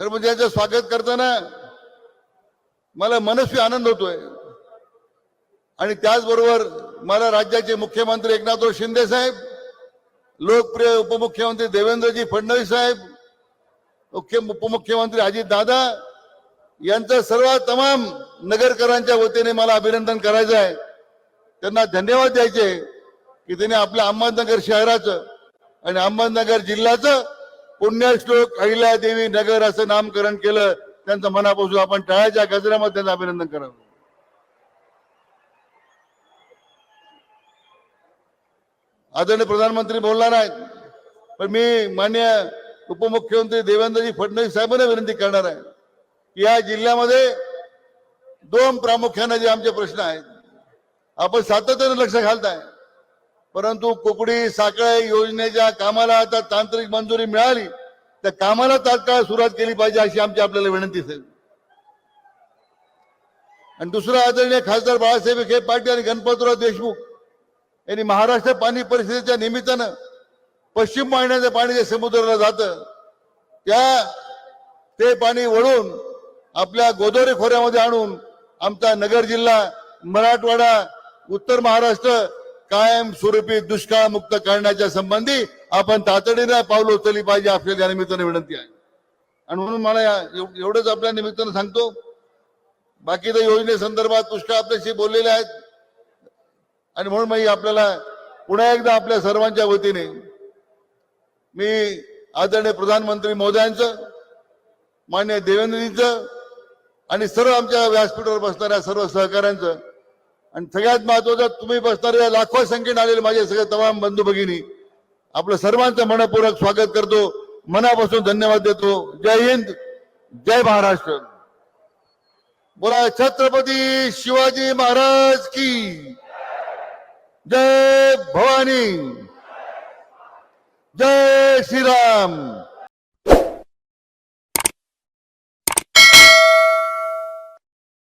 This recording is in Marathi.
तर म्हणजे यांचं स्वागत करताना मला मनस्वी आनंद होतोय. आणि त्याचबरोबर मला राज्याचे मुख्यमंत्री एकनाथराव शिंदे साहेब लोकप्रिय उपमुख्यमंत्री देवेंद्रजी फडणवीस साहेब मुख्य उपमुख्यमंत्री अजित दादा यांचं सर्व तमाम नगरकरांच्या वतीने मला अभिनंदन करायचं आहे. त्यांना धन्यवाद द्यायचे की त्यांनी आपल्या अहमदनगर शहराचं आणि अहमदनगर जिल्ह्याचं पुण्यश्लोक अहिल्यादेवी नगर असं नामकरण केलं त्यांचं मनापासून आपण टाळ्याच्या गजरामध्ये त्यांचं अभिनंदन करावं. आदरणीय प्रधानमंत्री बोलणार आहेत पण मी मान्य उपमुख्यमंत्री देवेंद्रजी फडणवीस साहेबांना विनंती करणार आहे की या जिल्ह्यामध्ये दोन प्रामुख्याने जे आमचे प्रश्न आहेत आपण सातत्याने लक्ष घालताय. परंतु कुकडी साखळे योजनेच्या कामाला आता तांत्रिक मंजुरी मिळाली त्या कामाला तात्काळ सुरुवात केली पाहिजे अशी आमची आपल्याला विनंती असेल आणि दुसरा आदरणीय खासदार बाळासाहेब विखे पाटील आणि गणपतराव देशमुख यांनी महाराष्ट्र पाणी परिस्थितीच्या निमित्तानं पश्चिम वाहिन्याचं पाणी जे समुद्राला जातं त्या ते पाणी वळून आपल्या गोदावरी खोऱ्यामध्ये आणून आमचा नगर जिल्हा मराठवाडा उत्तर महाराष्ट्र कायम स्वरूपी दुष्काळ मुक्त करण्याच्या संबंधी आपण तातडीने पावलं उचलली पाहिजे आपल्याला या निमित्ताने विनंती आहे. आणि म्हणून मला या- एव- एवढंच आपल्या निमित्तानं सांगतो. बाकीच्या योजनेसंदर्भात पुष्कळ आपल्याशी बोललेले आहेत. आणि म्हणून मी आपल्याला पुन्हा एकदा आपल्या सर्वांच्या वतीने मी आदरणीय प्रधानमंत्री मोदयांचं मान्य देवेंद्रजींचं आणि सर्व आमच्या व्यासपीठावर बसणाऱ्या सर्व सहकाऱ्यांचं आणि सगळ्यात महत्वाचं तुम्ही बसणाऱ्या लाखो संख्येने आलेले माझे सगळे तमाम बंधू भगिनी. आपलं सर्वांचं मनपूर्वक स्वागत करतो. मनापासून धन्यवाद देतो. जय हिंद जय महाराष्ट्र. बोला छत्रपती शिवाजी महाराज की जय भवानी. जय श्रीराम.